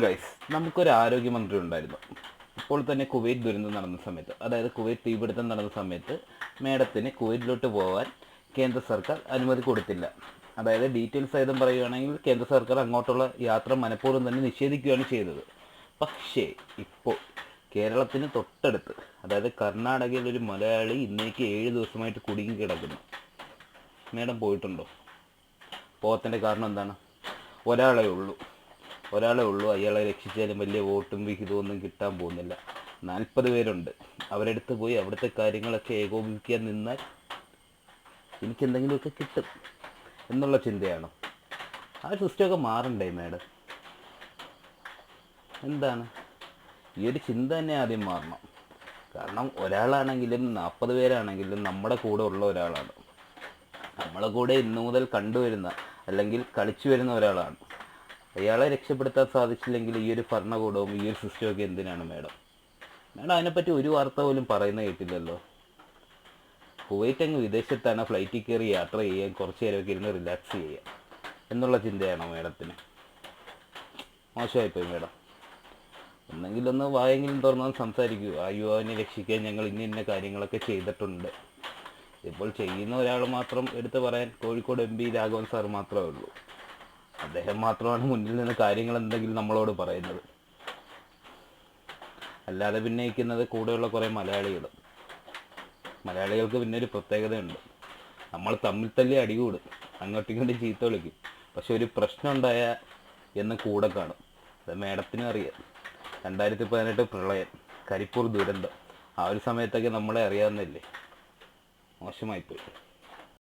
Guys നമുക്കൊരു ആരോഗ്യമന്ത്രി ഉണ്ടായിരുന്നു. ഇപ്പോൾ തന്നെ കുവൈറ്റ് ദുരന്തം നടന്ന സമയത്ത് അതായത് കുവൈറ്റ് തീപിടുത്തം നടന്ന സമയത്ത് മേഡത്തിന് കുവൈറ്റിലോട്ട് പോകാൻ കേന്ദ്ര സർക്കാർ അനുമതി കൊടുത്തില്ല. അതായത് ഡീറ്റെയിൽസ് സഹിതം പറയുകയാണെങ്കിൽ കേന്ദ്ര സർക്കാർ അങ്ങോട്ടുള്ള യാത്ര മനഃപൂർവം തന്നെ നിഷേധിക്കുകയാണ് ചെയ്തത്. പക്ഷേ ഇപ്പോൾ കേരളത്തിന് തൊട്ടടുത്ത് അതായത് കർണാടകയിൽ ഒരു മലയാളി ഇന്നേക്ക് ഏഴ് ദിവസമായിട്ട് കുടുങ്ങി കിടക്കുന്നു. മേഡം പോയിട്ടുണ്ടോ? പോകത്തിന്റെ കാരണം എന്താണ്? ഒരാളെ ഉള്ളൂ. ഒരാളെ ഉള്ളൂ. അയാളെ രക്ഷിച്ചാലും വലിയ വോട്ടും വിഹിതവും ഒന്നും കിട്ടാൻ പോകുന്നില്ല. നാൽപ്പത് പേരുണ്ട്. അവരെടുത്ത് പോയി അവിടുത്തെ കാര്യങ്ങളൊക്കെ ഏകോപിപ്പിക്കാൻ നിന്നാൽ എനിക്ക് എന്തെങ്കിലുമൊക്കെ കിട്ടും എന്നുള്ള ചിന്തയാണ്? ആ സിസ്റ്റമൊക്കെ മാറണ്ടേ മാഡം? എന്താണ്? ഈ ഒരു ചിന്ത തന്നെ ആദ്യം മാറണം. കാരണം ഒരാളാണെങ്കിലും നാൽപ്പത് പേരാണെങ്കിലും നമ്മുടെ കൂടെ ഉള്ള ഒരാളാണ്. നമ്മളെ കൂടെ ഇന്നു മുതൽ കണ്ടുവരുന്ന അല്ലെങ്കിൽ കളിച്ചു വരുന്ന ഒരാളാണ്. അയാളെ രക്ഷപ്പെടുത്താൻ സാധിച്ചില്ലെങ്കിൽ ഈ ഒരു ഭരണകൂടവും ഈ ഒരു സിസ്റ്റമൊക്കെ എന്തിനാണ് മേഡം? മേഡം അതിനെപ്പറ്റി ഒരു വാർത്ത പോലും പറയുന്ന കേട്ടില്ലല്ലോ. കുവൈറ്റ് അങ്ങ് വിദേശത്താണ് ഫ്ലൈറ്റിൽ കയറി യാത്ര ചെയ്യാൻ കുറച്ച് നേരമൊക്കെ ഇരുന്ന് റിലാക്സ് ചെയ്യാം എന്നുള്ള ചിന്തയാണോ മേഡത്തിന്? മോശമായിപ്പോയി മേഡം. ഒന്നെങ്കിലൊന്ന് വായെങ്കിലും തുറന്നു സംസാരിക്കൂ. ആ യുവാവിനെ രക്ഷിക്കാൻ ഞങ്ങൾ ഇന്ന ഇന്ന കാര്യങ്ങളൊക്കെ ചെയ്തിട്ടുണ്ട്. ഇപ്പോൾ ചെയ്യുന്ന ഒരാൾ മാത്രം എടുത്തു പറയാൻ Kozhikode M P Raghavan sir മാത്രമേ ഉള്ളൂ. അദ്ദേഹം മാത്രമാണ് മുന്നിൽ നിന്ന് കാര്യങ്ങൾ എന്തെങ്കിലും നമ്മളോട് പറയുന്നത്. അല്ലാതെ പിന്നെ ഇരിക്കുന്നത് കൂടെയുള്ള കുറേ മലയാളികൾ മലയാളികൾക്ക് പിന്നെ ഒരു പ്രത്യേകതയുണ്ട്. നമ്മൾ തമ്മിൽ തല്ലി അടികൂടും അങ്ങോട്ടും ഇങ്ങോട്ടും ചീത്ത വിളിക്കും. പക്ഷെ ഒരു പ്രശ്നം ഉണ്ടായ എന്ന് കൂടെ കാണും. അത് മേഡത്തിനും അറിയാം. രണ്ടായിരത്തി പതിനെട്ട് പ്രളയം കരിപ്പൂർ ദുരന്തം. ആ ഒരു സമയത്തൊക്കെ നമ്മളെ അറിയാവുന്നില്ലേ മോശമായിപ്പോയി.